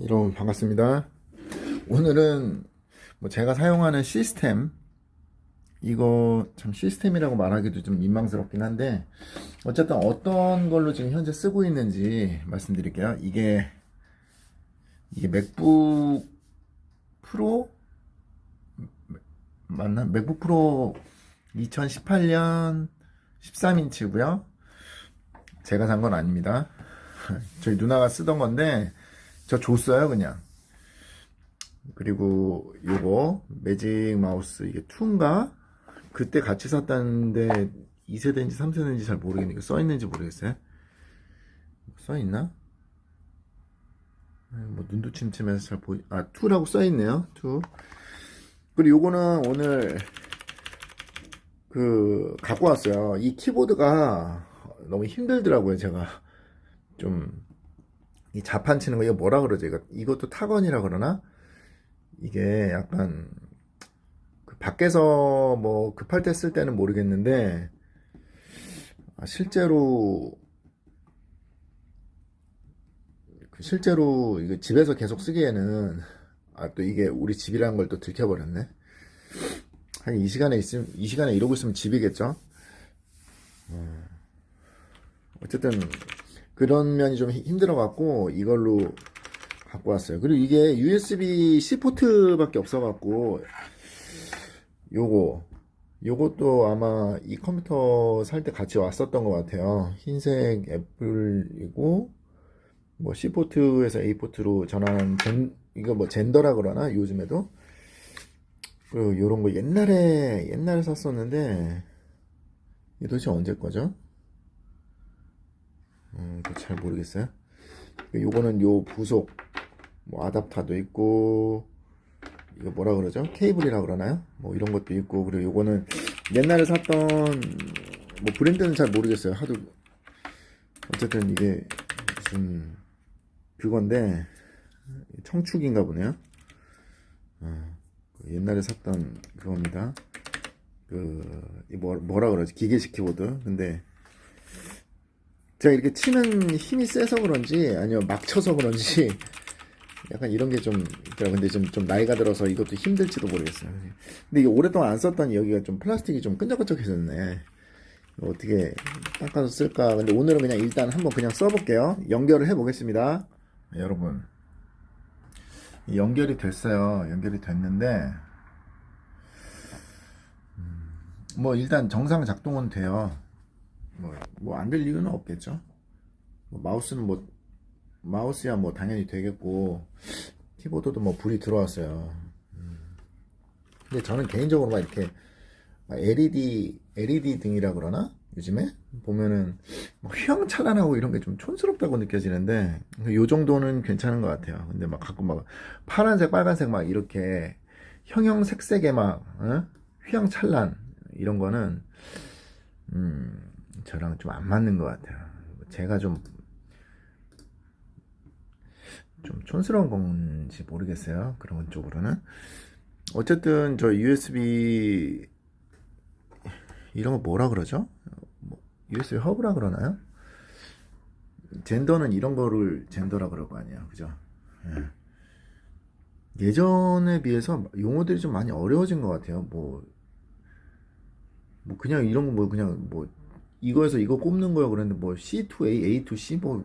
여러분 반갑습니다. 오늘은 뭐 제가 사용하는 시스템 이거 참 시스템이라고 말하기도 좀 민망스럽긴 한데 어쨌든 어떤 걸로 지금 현재 쓰고 있는지 말씀드릴게요. 이게 이게 맥북 프로 맞나? 맥북 프로 2018년 13인치고요. 제가 산 건 아닙니다. 저희 누나가 쓰던 건데 저 줬어요 그냥. 그리고 요거 매직 마우스 이게 2인가? 그때 같이 샀다는데 2세대인지 3세대인지 잘 모르겠는데 써있는지 모르겠어요. 써있나? 뭐 눈도 침침해서 잘 보이 아 2라고 써있네요 2 그리고 요거는 오늘 그 갖고 왔어요. 이 키보드가 너무 힘들더라고요 제가. 좀 이 자판 치는 거 이거 뭐라 그러죠? 이거 이것도 타건이라 그러나? 이게 약간 그 밖에서 뭐 급할 때 쓸 때는 모르겠는데 아, 실제로 그 실제로 이거 집에서 계속 쓰기에는 아 또 이게 우리 집이라는 걸 또 들켜버렸네. 한 이 시간에 있으면 이 시간에 이러고 있으면 집이겠죠. 어, 어쨌든 그런 면이 좀 힘들어 갖고 이걸로 갖고 왔어요. 그리고 이게 USB C 포트밖에 없어 갖고 요거 요것도 아마 이 컴퓨터 살 때 같이 왔었던 것 같아요. 흰색 애플이고 뭐 C 포트에서 A 포트로 전환 젠 이거 뭐 젠더라 그러나 요즘에도 그리고 요런 거 옛날에 옛날에 샀었는데 이게 도대체 언제 거죠? 음, 그잘 모르겠어요. 요거는 요 부속 뭐 아답터도 있고 이거 뭐라 그러죠? 케이블이라 그러나요? 뭐 이런 것도 있고 그리고 요거는 옛날에 샀던 뭐 브랜드는 잘 모르겠어요. 하도 어쨌든 이게 무슨 그건데 청축인가 보네요. 어, 그 옛날에 샀던 그겁니다. 그 뭐, 뭐라 그러지? 기계식 키보드. 근데 제가 이렇게 치는 힘이 세서 그런지 아니면 막 쳐서 그런지 약간 이런 게 좀 있더라고요. 근데 좀, 좀 나이가 들어서 이것도 힘들지도 모르겠어요. 근데 이게 오랫동안 안 썼더니 여기가 좀 플라스틱이 좀 끈적끈적해졌네. 어떻게 닦아서 쓸까? 근데 오늘은 그냥 일단 한번 그냥 써볼게요. 연결을 해보겠습니다. 여러분. 연결이 됐어요. 연결이 됐는데, 음, 뭐 일단 정상 작동은 돼요. 뭐, 뭐안 될 이유는 없겠죠. 뭐 마우스는 뭐, 마우스야 뭐 당연히 되겠고, 키보드도 뭐 불이 들어왔어요. 음. 근데 저는 개인적으로 막 이렇게 막 LED, LED 등이라 그러나? 요즘에? 보면은 막 휘황찬란하고 이런 게 좀 촌스럽다고 느껴지는데, 요 정도는 괜찮은 것 같아요. 근데 막 가끔 막 파란색, 빨간색 막 이렇게 형형색색의 막, 어? 휘황찬란, 이런 거는, 음, 저랑 좀 안 맞는 것 같아요. 제가 좀, 좀 촌스러운 건지 모르겠어요. 그런 쪽으로는. 어쨌든 저 USB 이런 거 뭐라 그러죠? 뭐, USB 허브라 그러나요? 젠더는 이런 거를 젠더라 그럴 거 아니에요. 그죠? 예. 예전에 비해서 용어들이 좀 많이 어려워진 것 같아요. 뭐, 뭐 그냥 이런 거 뭐 그냥 뭐 이거에서 이거 꼽는 거야 그랬는데 뭐 C2A, A2C 뭐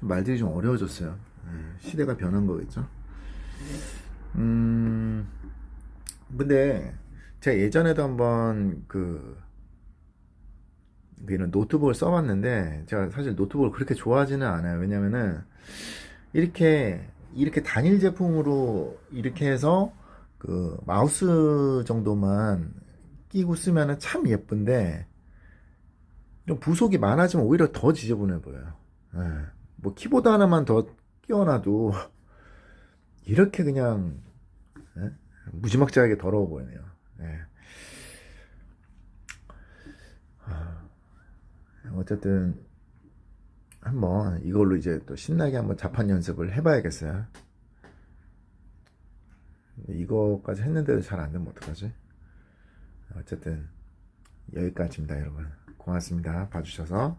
좀 말들이 좀 어려워졌어요. 예, 시대가 변한 거겠죠. 음, 근데 제가 예전에도 한번 그 이런 노트북을 써봤는데 제가 사실 노트북을 그렇게 좋아하지는 않아요. 왜냐면은 이렇게 이렇게 단일 제품으로 이렇게 해서 그 마우스 정도만 끼고 쓰면은 참 예쁜데 좀 부속이 많아지면 오히려 더 지저분해 보여요. 예. 뭐 키보드 하나만 더 끼워놔도 이렇게 그냥 예? 무지막지하게 더러워 보이네요. 예. 아, 어쨌든 한번 이걸로 이제 또 신나게 한번 자판 연습을 해봐야겠어요. 이거까지 했는데도 잘 안 되면 어떡하지? 어쨌든 여기까지입니다, 여러분. 고맙습니다. 봐주셔서.